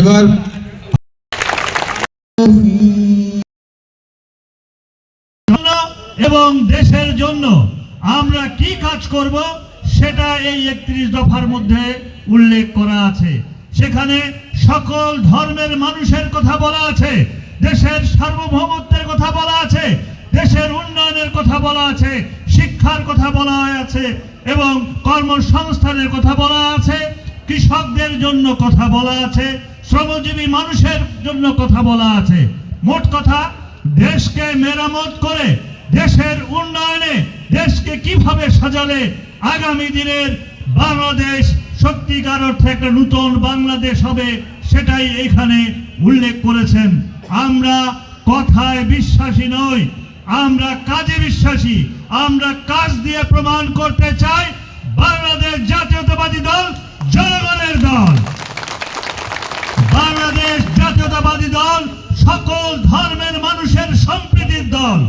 এবার এবং দেশের জন্য আমরা কি কাজ করব সেটা এই একত্রিশ দফার মধ্যে উল্লেখ করা আছে। সেখানে সকল ধর্মের মানুষের কথা বলা আছে, দেশের সার্বভৌমত্বের কথা বলা আছে, দেশের উন্নয়নের কথা বলা আছে, শিক্ষার কথা বলা আছে এবং কর্মসংস্থানের কথা বলা আছে। কৃষকদের জন্য কথা বলা আছে, শ্রমজীবী মানুষের জন্য কথা বলা আছে। মোট কথা, দেশকে মেরামত করে দেশের উন্নয়নে দেশকে কীভাবে সাজালে আগামী দিনের বাংলাদেশ সত্যিকার অর্থে একটা নূতন বাংলাদেশ হবে, সেটাই এখানে উল্লেখ করেছেন। আমরা কথায় বিশ্বাসী নই, আমরা কাজে বিশ্বাসী, আমরা কাজ দিয়ে প্রমাণ করতে চাই, বাংলাদেশ জাতীয়তাবাদী দল জনগণের দল বাংলাদেশ জাতীয়তাবাদী দল সকল ধর্মের মানুষের সম্প্রীতির দল।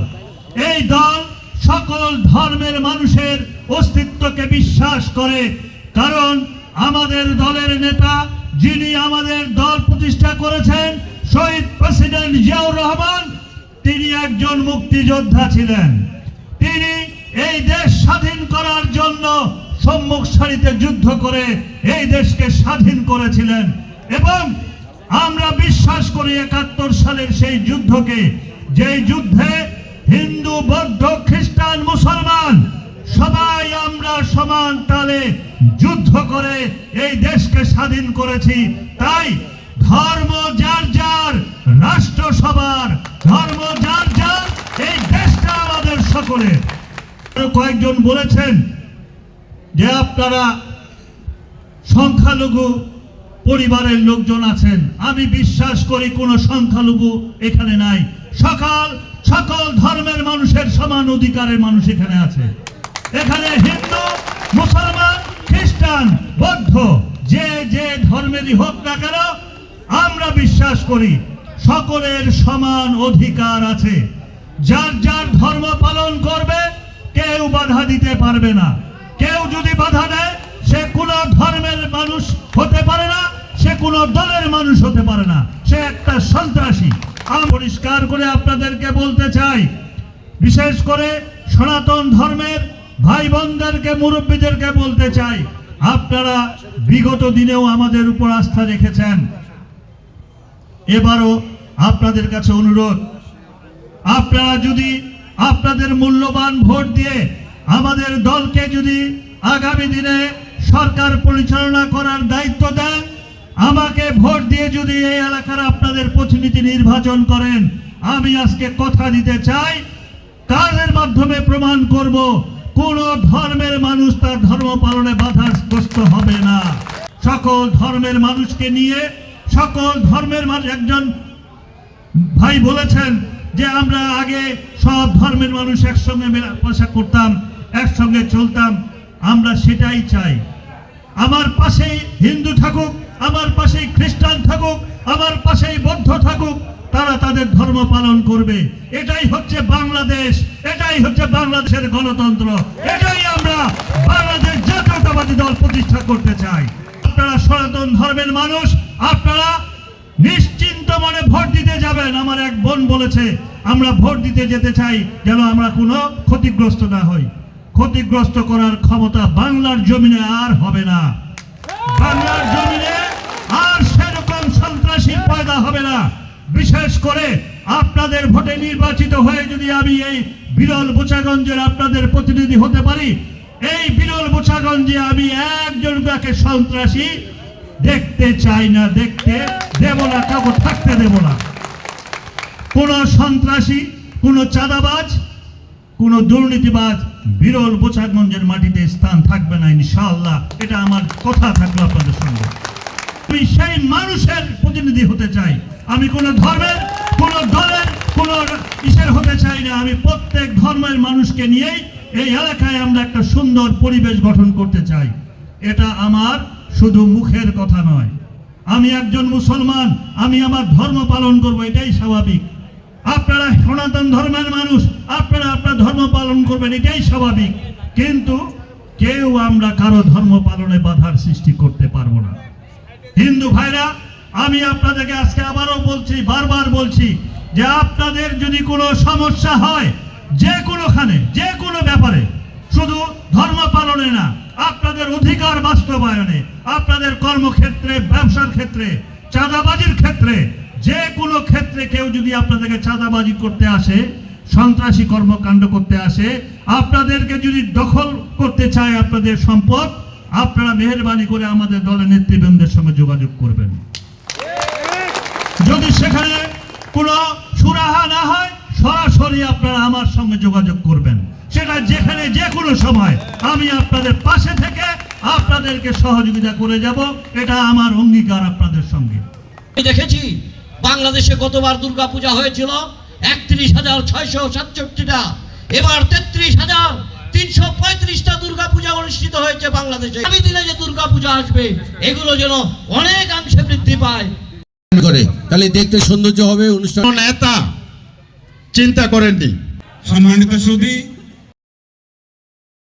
এই দল সকল ধর্মের মানুষের অস্তিত্বকে বিশ্বাস করে। কারণ আমাদের দলের নেতা যিনি আমাদের দল প্রতিষ্ঠা করেছেন, শহীদ প্রেসিডেন্ট জিয়াউর রহমান, তিনি একজন মুক্তিযোদ্ধা ছিলেন। তিনি এই দেশ স্বাধীন করার জন্য সম্মুখ সারিতে যুদ্ধ করে এই দেশকে স্বাধীন করেছিলেন এবং আমরা বিশ্বাস করি একাত্তর সালের সেই যুদ্ধকে, যেই যুদ্ধে হিন্দু, বৌদ্ধ, খ্রিস্টান, মুসলমান সবাই আমরা সমান তালে যুদ্ধ করে এই দেশকে স্বাধীন করেছি। তাই ধর্ম যার যার, রাষ্ট্র সবার, ধর্ম যার যার, এই দেশটা আমাদের সকলের। কয়েকজন বলেছেন যে আপনারা সংখ্যালঘু পরিবারের লোকজন আছেন। আমি বিশ্বাস করি কোনো সংখ্যালঘু এখানে নাই। সকাল, সকল ধর্মের মানুষের সমান অধিকারের মানুষ এখানে আছে। এখানে হিন্দু, মুসলমান, খ্রিস্টান, বৌদ্ধ, যে যে ধর্মেরই হোক না কেন, আমরা বিশ্বাস করি সকলের সমান অধিকার আছে। যার যার ধর্ম পালন করবে, কেউ বাধা দিতে পারবে না। কেউ যদি বাধা দেয়, সে কোনো ধর্মের মানুষ হতে পারে না কোনো দলের মানুষ হতে পারে না। সে একটা সন্ত্রাসী। আমি পরিষ্কার করে আপনাদেরকে বলতে চাই, বিশেষ করে সনাতন ধর্মের ভাই বোনদেরকে মুরব্বীদেরকে বলতে চাই, আপনারা বিগত দিনেও আমাদের উপর আস্থা রেখেছেন। এবারও আপনাদের কাছে অনুরোধ, আপনারা যদি আপনাদের মূল্যবান ভোট দিয়ে আমাদের দলকে যদি আগামী দিনে সরকার পরিচালনা করার দায়িত্ব দেন আমাকে ভোট দিয়ে যদি এই এলাকার আপনাদের প্রতিনিধি নির্বাচন করেন, আমি আজকে কথা দিতে চাই, কাজের মাধ্যমে প্রমাণ করব, কোন ধর্মের মানুষ তার ধর্ম পালনে বাধাগ্রস্ত হবে না। সকল ধর্মের মানুষকে নিয়ে, সকল ধর্মের মানুষ, একজন ভাই বলেছেন যে আমরা আগে সব ধর্মের মানুষ একসঙ্গে মেলামেশা করতাম, একসঙ্গে চলতাম, আমরা সেটাই চাই। আমার পাশেই হিন্দু থাকুক, আমার পাশেই খ্রিস্টান থাকুক, আমার পাশেই বৌদ্ধ থাকুক, তারা তাদের ধর্ম পালন করবে। এটাই হচ্ছে বাংলাদেশ, এটাই হচ্ছে বাংলাদেশের গণতন্ত্র, এটাই আমরা বাংলাদেশ জাতীয়তাবাদী দল প্রতিষ্ঠা করতে চাই। আপনারা সনাতন ধর্মের মানুষ, আপনারা নিশ্চিন্ত মনে ভোট দিতে যাবেন, আমার এক বোন বলেছে, আমরা ভোট দিতে যেতে চাই যেন আমরা কোনো ক্ষতিগ্রস্ত না হই। ক্ষতিগ্রস্ত করার ক্ষমতা বাংলার জমিনে আর হবে না। বাংলার জমিনে আর সেরকম সন্ত্রাসী পয়দা হবে না। বিশেষ করে আপনাদের ভোটে নির্বাচিত হয়ে যদি আমি এই বিরল বোচাগঞ্জের আপনাদের প্রতিনিধি হতে পারি, এই বিরল বোচাগঞ্জে আমি একজনকে সন্ত্রাসী দেখতে চাই না, দেখতে দেব না, কাউকে থাকতে দেব না। কোন সন্ত্রাসী, কোন চাঁদাবাজ, কোন দুর্নীতিবাজ বিরল বোচাগঞ্জের মাটিতে স্থান থাকবে না, ইনশাআল্লাহ। এটা আমার কথা থাকল আপনাদের সঙ্গে। আমি সেই মানুষের প্রতিনিধি হতে চাই। আমি কোন ধর্মের, কোন দলের, কোন ইসের হতে চাই না। আমি প্রত্যেক ধর্মের মানুষকে নিয়েই এই এলাকায় আমরা একটা সুন্দর পরিবেশ গঠন করতে চাই। এটা আমার শুধু মুখের কথা নয়। আমি একজন মুসলমান, আমি আমার ধর্ম পালন করব, এটাই স্বাভাবিক। আপনারা সনাতন ধর্মের মানুষ করবেন এটাই স্বাভাবিক। কিন্তু কেউ আমরা কারও ধর্ম পালনে বাধার সৃষ্টি করতে পারব না। হিন্দু ভাইরা, আমি আপনাদেরকে আজকে আবারও বলছি, বারবার বলছি যে আপনাদের যদি কোনো সমস্যা হয়, যে কোনোখানে, যে কোনো ব্যাপারে, শুধু ধর্ম পালনে না, আপনাদের অধিকার বাস্তবায়নে, আপনাদের কর্মক্ষেত্রে, ব্যবসার ক্ষেত্রে, চাঁদাবাজির ক্ষেত্রে, যে কোনো ক্ষেত্রে কেউ যদি আপনাদেরকে চাঁদাবাজি করতে আসে সন্ত্রাসী কর্মকাণ্ড করতে আসে। আপনাদেরকে যদি দখল করতে চায় আপনাদের সম্পদ, আপনারা মেহরবানি করে আমাদের দলের নেতৃবৃন্দের সঙ্গে যোগাযোগ করবেন। যদি সেখানে কোনো সুরাহা না হয়, সরাসরি আপনারা আমার সঙ্গে যোগাযোগ করবেন। সেটা যেখানে যে কোনো সময় আমি আপনাদের পাশে থেকে আপনাদেরকে সহযোগিতা করে যাব। এটা আমার অঙ্গীকার আপনাদের সঙ্গে। দেখেছি, বাংলাদেশে গতবার দুর্গাপূজা হয়েছিল। একত্রিশ হাজার ছয়শো সাতষট্টিটা। এবার তেত্রিশ হাজার তিনশো পঁয়ত্রিশটা দুর্গাপূজা অনুষ্ঠিত হয়েছে বাংলাদেশে। আমি দিলে যে দুর্গাপূজা আসবে এগুলো যেন অনেক অংশে বৃদ্ধি পায়। করে তাহলে দেখতে সৌন্দর্য হবে অনুষ্ঠান। নেতা চিন্তা করেননি। সম্মানিত সুদী